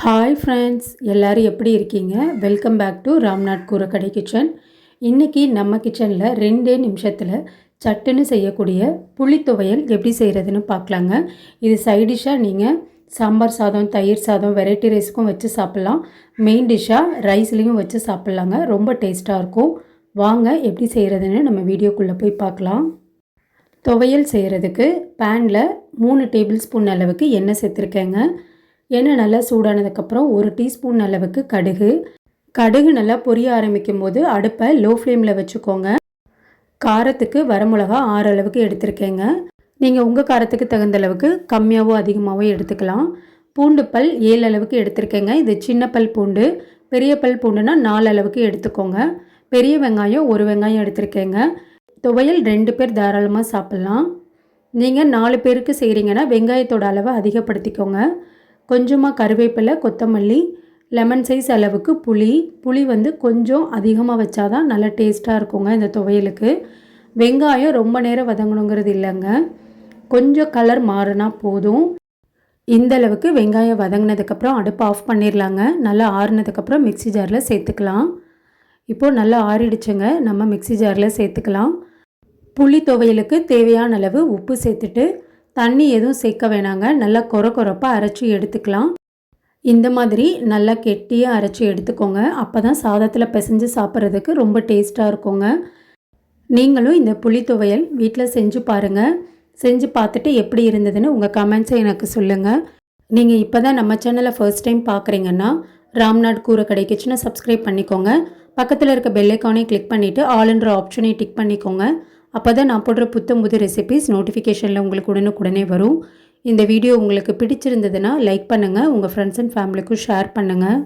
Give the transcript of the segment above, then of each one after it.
Hi friends எல்லோரும் எப்படி இருக்கீங்க? Welcome back to Ramnath கூரக்கடை kitchen இன்றைக்கி நம்ம கிச்சனில் ரெண்டே நிமிஷத்தில் சட்டுன்னு செய்யக்கூடிய புளி துவையல் எப்படி செய்கிறதுன்னு பார்க்கலாங்க. இது சைடிஷ்ஷாக நீங்கள் சாம்பார் சாதம் தயிர் சாதம் வெரைட்டி ரைஸுக்கும் வச்சு சாப்பிட்லாம். மெயின் டிஷ்ஷாக ரைஸ்லேயும் வச்சு சாப்பிட்லாங்க. ரொம்ப டேஸ்ட்டாக இருக்கும். வாங்க எப்படி செய்கிறதுன்னு நம்ம வீடியோக்குள்ளே போய் பார்க்கலாம். துவையல் செய்கிறதுக்கு பேனில் மூணு டேபிள் ஸ்பூன் அளவுக்கு எண்ணெய் சேர்த்துருக்கேங்க. எண்ணெய் நல்லா சூடானதுக்கப்புறம் ஒரு டீஸ்பூன் அளவுக்கு கடுகு. கடுகு நல்லா பொரிய ஆரம்பிக்கும் போது அடுப்பை லோ ஃப்ளேமில் வச்சுக்கோங்க. காரத்துக்கு வரமிளகா ஆறு அளவுக்கு எடுத்திருக்கேங்க. நீங்கள் உங்கள் காரத்துக்கு தகுந்த அளவுக்கு கம்மியாகவோ அதிகமாகவோ எடுத்துக்கலாம். பூண்டு பல் ஏழு அளவுக்கு எடுத்திருக்கேங்க. இது சின்ன பல் பூண்டு. பெரிய பல் பூண்டுனா நாலு அளவுக்கு எடுத்துக்கோங்க. பெரிய வெங்காயம் ஒரு வெங்காயம் எடுத்திருக்கேங்க. துவையல் ரெண்டு பேர் தாராளமாக சாப்பிட்லாம். நீங்கள் நாலு பேருக்கு செய்கிறீங்கன்னா வெங்காயத்தோட அளவை அதிகப்படுத்திக்கோங்க. கொஞ்சமாக கருவேப்பிலை கொத்தமல்லி லெமன் சைஸ் அளவுக்கு புளி. புளி வந்து கொஞ்சம் அதிகமாக வச்சா தான் நல்லா டேஸ்ட்டாக இருக்குங்க இந்த துவையலுக்கு. வெங்காயம் ரொம்ப நேரம் வதங்கணுங்கிறது இல்லைங்க. கொஞ்சம் கலர் மாறினா போதும். இந்த அளவுக்கு வெங்காயம் வதங்கினதுக்கப்புறம் அடுப்பு ஆஃப் பண்ணிடலாங்க நல்லா ஆறுனதுக்கப்புறம் மிக்சி ஜாரில் சேர்த்துக்கலாம். இப்போது நல்லா ஆறிடுச்சுங்க. நம்ம மிக்சி ஜாரில் சேர்த்துக்கலாம். புளி துவையலுக்கு தேவையான அளவு உப்பு சேர்த்துட்டு தண்ணி எதுவும் சேர்க்க வேணாங்க. நல்லா கொர கொரப்பாக அரைச்சி எடுத்துக்கலாம். இந்த மாதிரி நல்லா கெட்டியாக அரைச்சி எடுத்துக்கோங்க. அப்போ தான் சாதத்தில் பிசைஞ்சு சாப்பிட்றதுக்கு ரொம்ப டேஸ்ட்டாக இருக்குங்க. நீங்களும் இந்த புளி துவையல் வீட்டில் செஞ்சு பாருங்கள் செஞ்சு பார்த்துட்டு எப்படி இருந்ததுன்னு உங்கள் கமெண்ட்ஸை எனக்கு சொல்லுங்கள் நீங்கள் இப்போ தான் நம்ம சேனலை ஃபர்ஸ்ட் டைம் பார்க்குறீங்கன்னா ராம்நாட் கூரை கடை கிச்சனை சப்ஸ்கிரைப் பண்ணிக்கோங்க. பக்கத்தில் இருக்க பெல்லைக்கானே கிளிக் பண்ணிவிட்டு ஆல்ன்ற ஆப்ஷனை டிக் பண்ணிக்கோங்க. அப்போ தான் நான் போடுற புத்தம் புது ரெசிபிஸ் நோட்டிஃபிகேஷனில் உங்களுக்கு உடனுக்குடனே வரும். இந்த வீடியோ உங்களுக்கு பிடிச்சிருந்ததுன்னா லைக் பண்ணுங்கள் உங்கள் ஃப்ரெண்ட்ஸ் அண்ட் ஃபேமிலிக்கும் ஷேர் பண்ணுங்கள்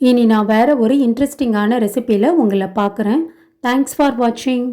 இனி நான் வேறு ஒரு இன்ட்ரெஸ்டிங்கான ரெசிப்பியில் உங்களை பார்க்குறேன். தேங்க்ஸ் ஃபார் வாட்சிங்